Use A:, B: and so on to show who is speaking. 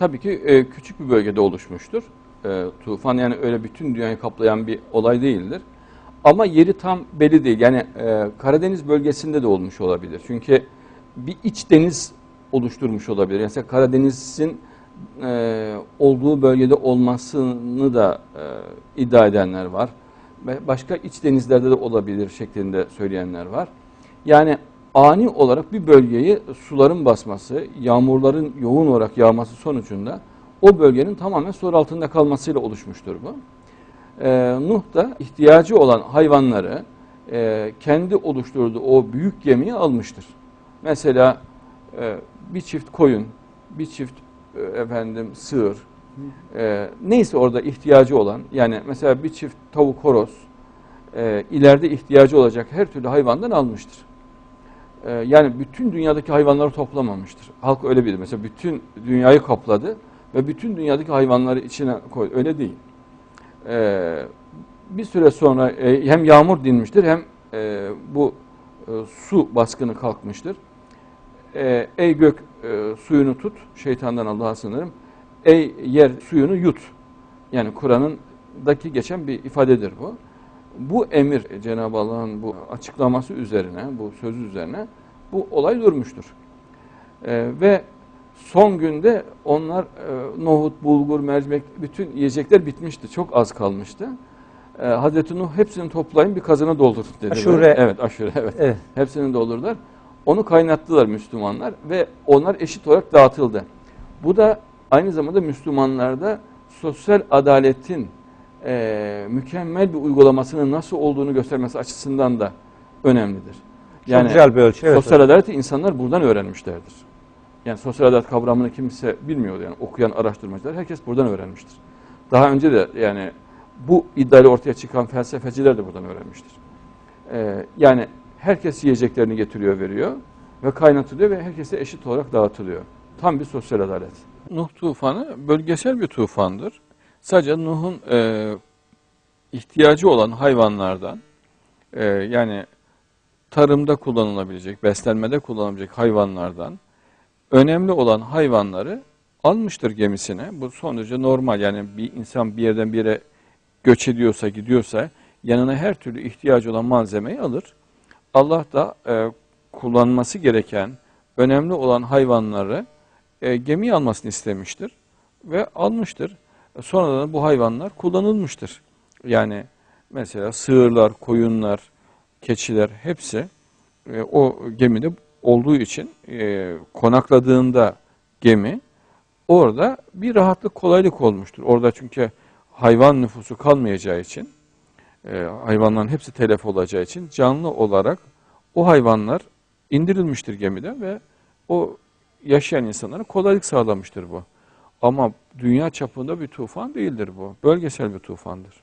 A: tabii ki e, küçük bir bölgede oluşmuştur. E, tufan yani öyle bütün dünyayı kaplayan bir olay değildir. Ama yeri tam belli değil. Yani e, Karadeniz bölgesinde de olmuş olabilir. Çünkü bir iç deniz oluşturmuş olabilir. Yani Karadeniz'in e, olduğu bölgede olmasını da e, iddia edenler var. Ve başka iç denizlerde de olabilir şeklinde söyleyenler var. Yani ani olarak bir bölgeyi suların basması, yağmurların yoğun olarak yağması sonucunda o bölgenin tamamen su altında kalmasıyla oluşmuştur bu. Ee, Nuh da ihtiyacı olan hayvanları e, kendi oluşturduğu o büyük gemiye almıştır. Mesela e, bir çift koyun, bir çift e, efendim sığır, e, neyse orada ihtiyacı olan yani mesela bir çift tavuk horoz e, ileride ihtiyacı olacak her türlü hayvandan almıştır. E, yani bütün dünyadaki hayvanları toplamamıştır. Halk öyle bilir. Mesela bütün dünyayı kapladı ve bütün dünyadaki hayvanları içine koydu. Öyle değil. E, bir süre sonra e, hem yağmur dinmiştir hem e, bu e, su baskını kalkmıştır. E, ey gök e, suyunu tut, şeytandan Allah'a sığınırım. Ey yer suyunu yut. Yani Kur'an'ındaki geçen bir ifadedir bu. Bu emir Cenab-ı Allah'ın bu açıklaması üzerine, bu sözü üzerine bu olay durmuştur. E, ve son günde onlar e, nohut, bulgur, mercimek bütün yiyecekler bitmişti. Çok az kalmıştı. E, Hazreti Nuh hepsini toplayın bir kazana doldurun dedi.
B: Aşure.
A: Evet aşure evet.
B: Evet.
A: Hepsini doldurdular. Onu kaynattılar Müslümanlar ve onlar eşit olarak dağıtıldı. Bu da aynı zamanda Müslümanlarda sosyal adaletin e, mükemmel bir uygulamasının nasıl olduğunu göstermesi açısından da önemlidir.
B: Çok güzel bir ölçü. Evet,
A: sosyal adaleti insanlar buradan öğrenmişlerdir. Yani sosyal adalet kavramını kimse bilmiyordu yani okuyan araştırmacılar herkes buradan öğrenmiştir. Daha önce de yani bu iddiayla ortaya çıkan felsefeciler de buradan öğrenmiştir. Ee, yani herkes yiyeceklerini getiriyor, veriyor ve kaynatılıyor ve herkese eşit olarak dağıtılıyor. Tam bir sosyal adalet. Nuh tufanı bölgesel bir tufandır. Sadece Nuh'un e, ihtiyacı olan hayvanlardan e, yani tarımda kullanılabilecek, beslenmede kullanılabilecek hayvanlardan önemli olan hayvanları almıştır gemisine. Bu son derece normal yani bir insan bir yerden bir yere göç ediyorsa, gidiyorsa yanına her türlü ihtiyacı olan malzemeyi alır. Allah da e, kullanması gereken, önemli olan hayvanları e, gemiye almasını istemiştir ve almıştır. Sonradan bu hayvanlar kullanılmıştır. Yani mesela sığırlar, koyunlar, keçiler hepsi e, o gemide olduğu için e, konakladığında gemi orada bir rahatlık, kolaylık olmuştur. Orada çünkü hayvan nüfusu kalmayacağı için, e, hayvanların hepsi telef olacağı için canlı olarak o hayvanlar indirilmiştir gemide ve o yaşayan insanlara kolaylık sağlamıştır bu. Ama dünya çapında bir tufan değildir bu. Bölgesel bir tufandır.